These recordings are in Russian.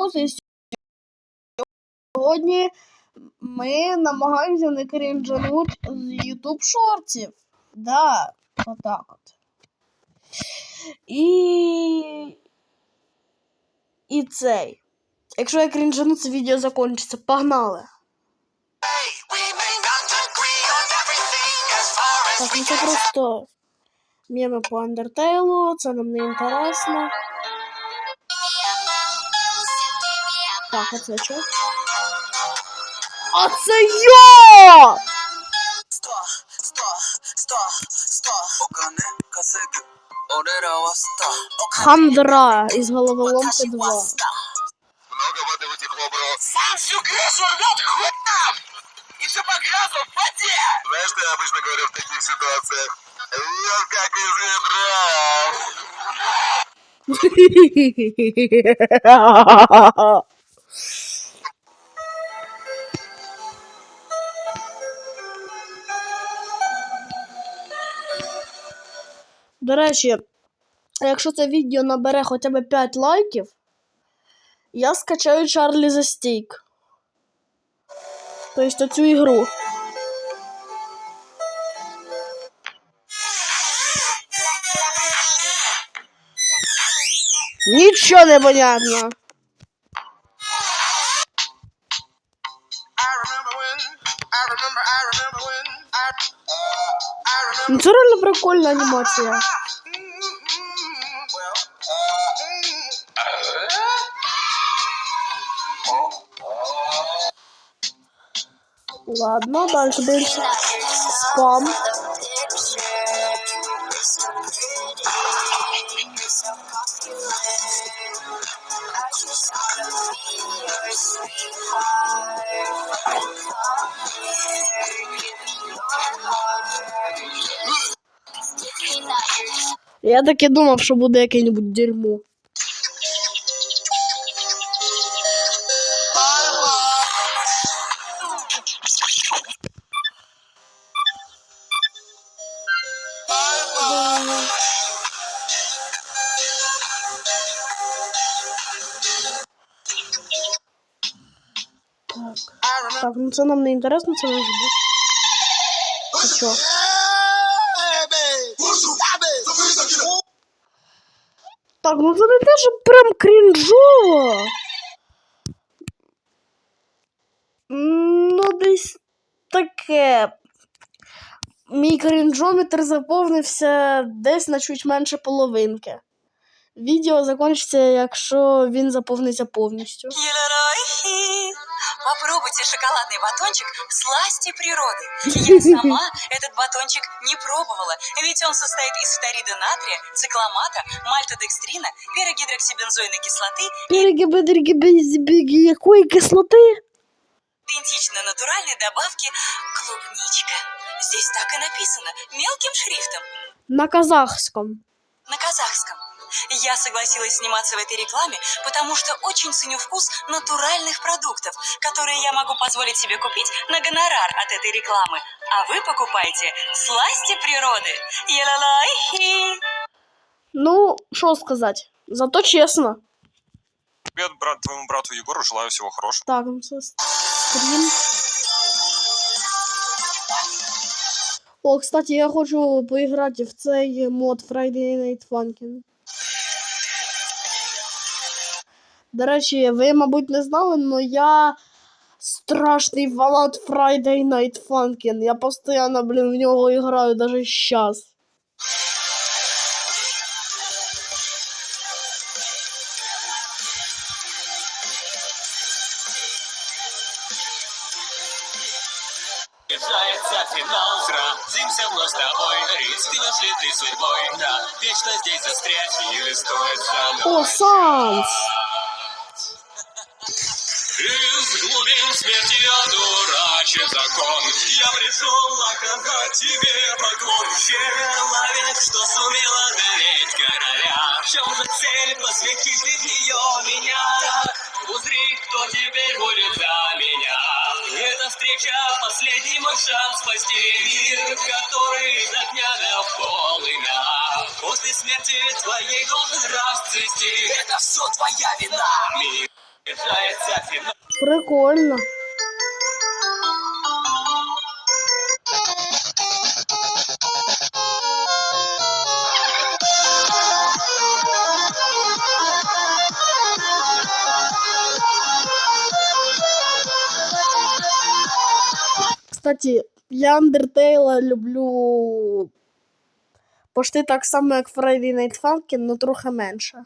Роуз сьогодні ми намагаємося не крінжануть з YouTube шортів. Да, отак от. І. І цей. Якщо я крінжану, це відео закінчиться. Погнали! Так, ну це просто меми по Андертейлу, це нам не інтересно. Так, а це що? А це я! Хандра из головоломки 2. Много воды утекло, бро. Сам всю крышу рвет, хоть! И все погрязло в воде! Знаешь, что я обычно говорю в таких ситуациях? Лед как из ведра! До речі, якщо це відео набере хоча б 5 лайків, я скачаю Чарлі за стейк. Тобто цю ігру. Нічого не понятно. це реально прикольна анімація. Well, Ладно, далі дивимося. Спам. Я так і думав, що буде яке-небудь дерьмо. Так. Так, ну це нам не інтересно, це може бути. Ти чо? Так, ну це не те, що прям крінжово. Ну, десь таке. Мій крінжометр заповнився десь на чуть менше половинки. Відео закінчиться, якщо він заповниться повністю. Попробуйте шоколадный батончик сласти природы. Я сама этот батончик не пробовала, ведь он состоит из фторида натрия, цикломата, мальтодекстрина, пирогидроксибензойной кислоты Перегибедергибезбеги якої кислоти? идентичной натуральной добавки клубничка. Здесь так и написано, мелким шрифтом, На казахському. на казахском. Я согласилась сниматься в этой рекламе, потому что очень ценю вкус натуральных продуктов, которые я могу позволить себе купить на гонорар от этой рекламы. А вы покупаете сласти природы. Елалай! Ну, що сказати? Зато чесно. Привет, брат, твоему брату Егору желаю всего хорошего. Так, ну це с- стрім. О, кстати, я хочу поіграти в цей мод Friday Night Funkin'. До речі, ви, мабуть, не знали, але я страшний фанат Friday Night Funkin'. Я постійно, блін, в нього граю навіть зараз. Приближается финал, сразимся вновь с тобой Рискнешь ли ты судьбой, да, вечно здесь застрять Или стоит заново О, Санс! Глубин смерти одурачен закон. Я пришел оказать тебе поклон. Человек, что сумел одолеть короля. В чем же цель посвятить в нее меня. Так, узри, кто теперь будет за меня. Эта встреча последний мой шанс спасти мир Который из огня до полымя. После смерти твоей должен расцвести Это все твоя вина. Мир Прикольно. Кстати, я Undertale люблю почти так само, як Night Funkin', но трохи менше.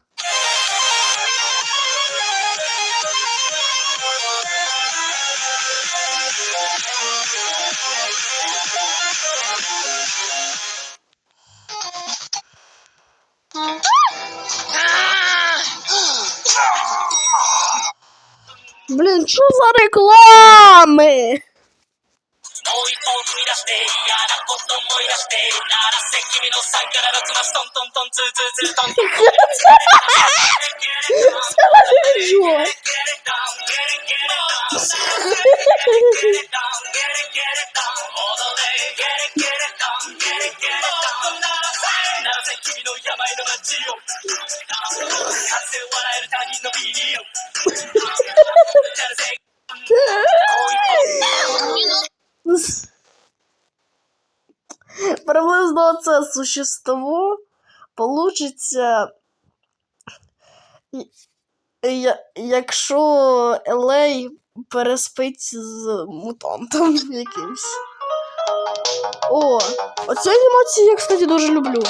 Блін, що за реклами? це существо получиться, якщо Елей переспить з мутантом якимсь. О, оцю анімацію я, кстати, дуже люблю.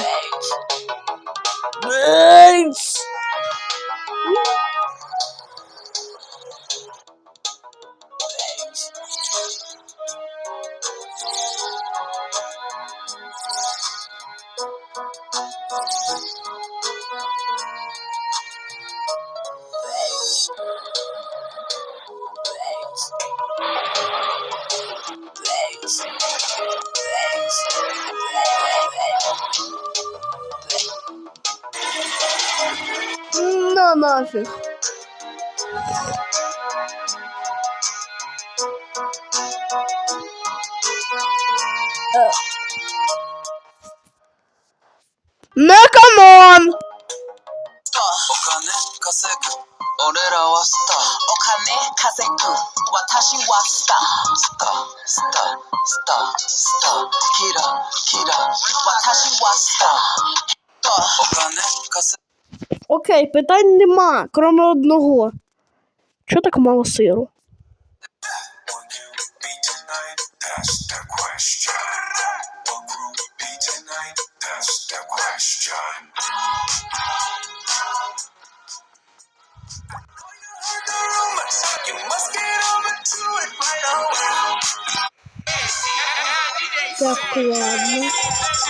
olamazsın. Megamon! お金稼ぐ。俺らはスター。お金稼ぐ。私はスター。スター。スター。スター。スター。キラキラ。私はスター。お金稼ぐ。Окей, питань нема, кроме одного. Чого так мало сиру? Will you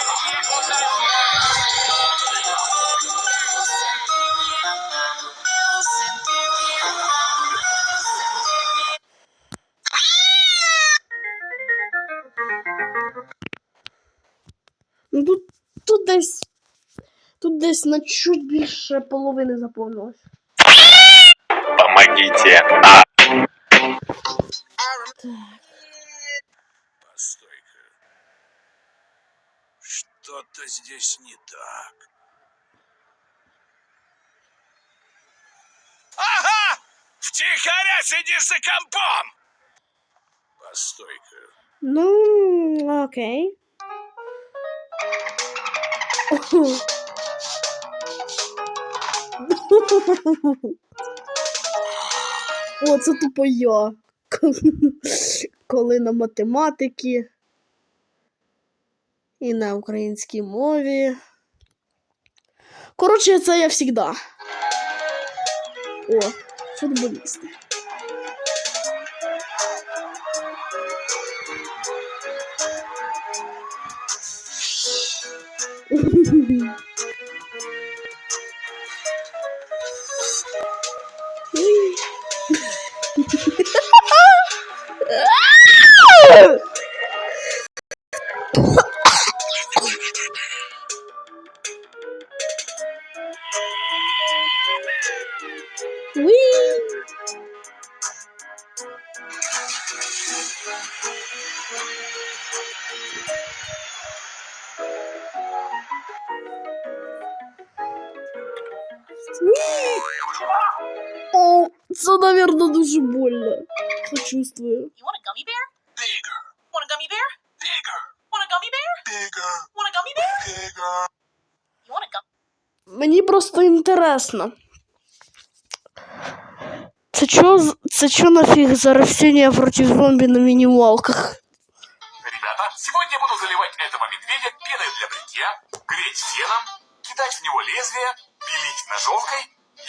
десь. Тут десь на чуть більше половини заповнилось. Помогите. Постой-ка. Что-то здесь не так. Ага! Втихаря сидишь за компом! Постой-ка. Ну, окей. О, це тупо я. Коли на математики і на українській мові. Коротше, це я завжди. О, футболісти. Ah! You want a gummy bear? Bigger, Want a gummy bear? bigger, Want a gummy bear? bigger, Want a gummy bear? bigger. You want a gummy Мені просто інтересно. Це чо, з- це чо нафіг за растения проти зомбі на мінімалках? Ребята, сегодня я буду заливать этого медведя пеной для бритья, греть феном, кидать в него лезвие, пилить ножовкой.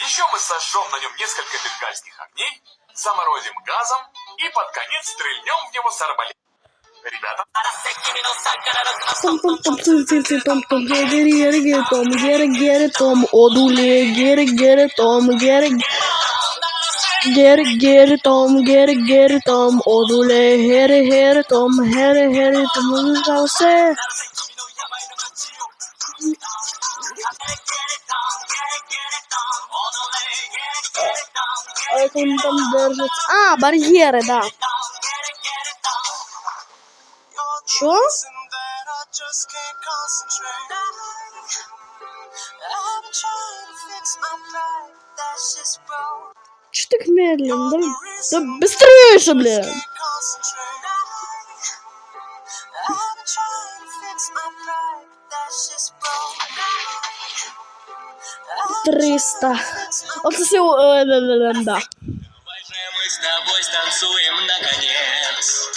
Еще мы сожжем на нем несколько бенгальских огней, заморозим газом и под конец стрельнем в него с. Ребята, Том том том цин цин цин том том гери гери гери том гери гери том том гери гери том гери гери том одуле гери гери том гери гери том это он там держится. А, барьеры, да. Чё? Че так медленно? Да, да быстрее же, блядь! 300. Оце сил... Да. Мы с тобой станцуем наконец.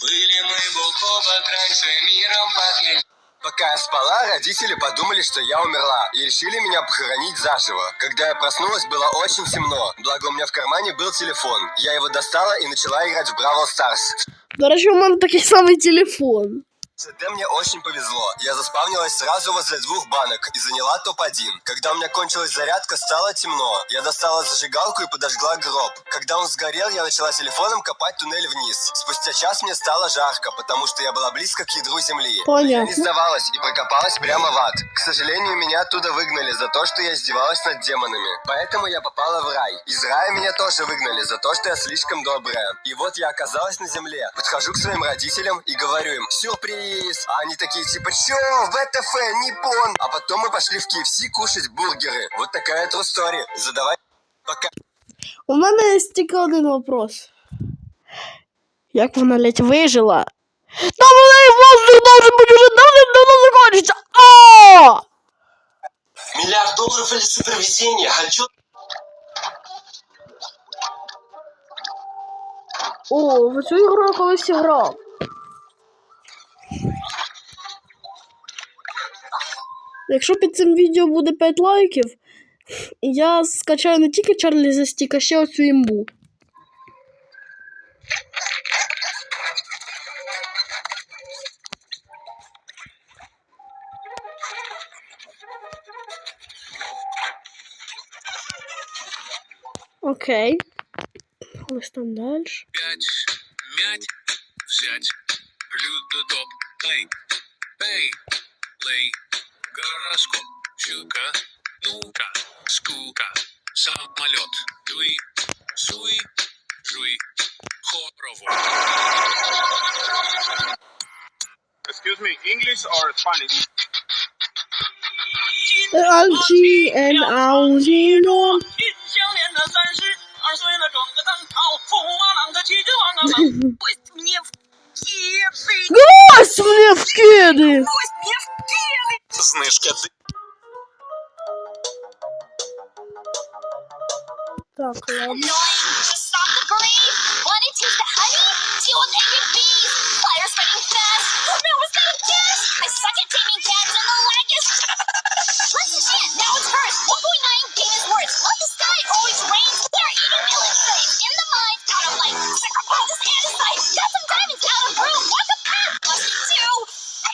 Были мы бок о бок раньше миром поклялись. Пока я спала, родители подумали, что я умерла и решили меня похоронить заживо. Когда я проснулась, было очень темно. Благо у меня в кармане был телефон. Я его достала и начала играть в Бравл Старс. Короче, у мамы такой самый телефон. ЦД мне очень повезло. Я заспавнилась сразу возле двух банок и заняла топ-1. Когда у меня кончилась зарядка, стало темно. Я достала зажигалку и подожгла гроб. Когда он сгорел, я начала телефоном копать туннель вниз. Спустя час мне стало жарко, потому что я была близко к ядру земли. Я не Понятно. сдавалась и прокопалась прямо в ад. К сожалению, меня оттуда выгнали за то, что я издевалась над демонами. Поэтому я попала в рай. Из рая меня тоже выгнали за то, что я слишком добрая. И вот я оказалась на земле. Подхожу к своим родителям и говорю им «Сюрприз!» А они такие типа «Чё? ВТФ, Ниппон!» А потом мы пошли в KFC кушать бургеры. Вот такая true story. Задавай пока. У мене є тільки один вопрос. Як вона ледь вижила? Там у неї воздух должен бути уже давно-давно закончиться. А! Миллиард долларов или супервезение? Хочу О, в цю ігру я колись грав. Якщо під цим відео буде 5 лайків, я скачаю не тільки Чарлі за стік, а ще оцю імбу. Окей. Ось там далі. Пять, мять, взять, блюдо доп, плей, пей, лей, чука, ну-ка, скука, самолет, дуй, суй, жуй, хорово. Excuse me, English or Spanish? Алчи and Аузино. Гость мне в кеды! Гость мне в кеды! Знышка, ты... Stop, Annoying! Just stop the grave! Wanna taste the honey? Do you want with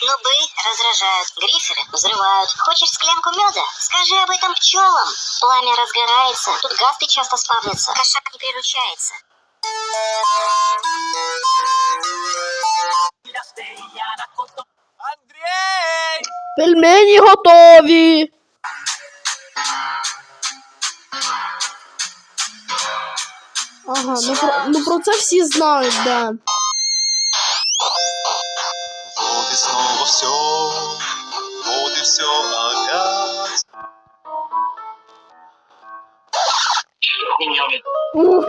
Нубы раздражают, гриферы взрывают. Хочешь склянку меда? Скажи об этом пчелам. Пламя разгорается, тут гасты часто спавнятся. Кошак не приручается. Пельмені готові. Ага, ну про, ну про це всі знають, да. снова все, вот и все опять. Ух.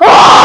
Ferrari,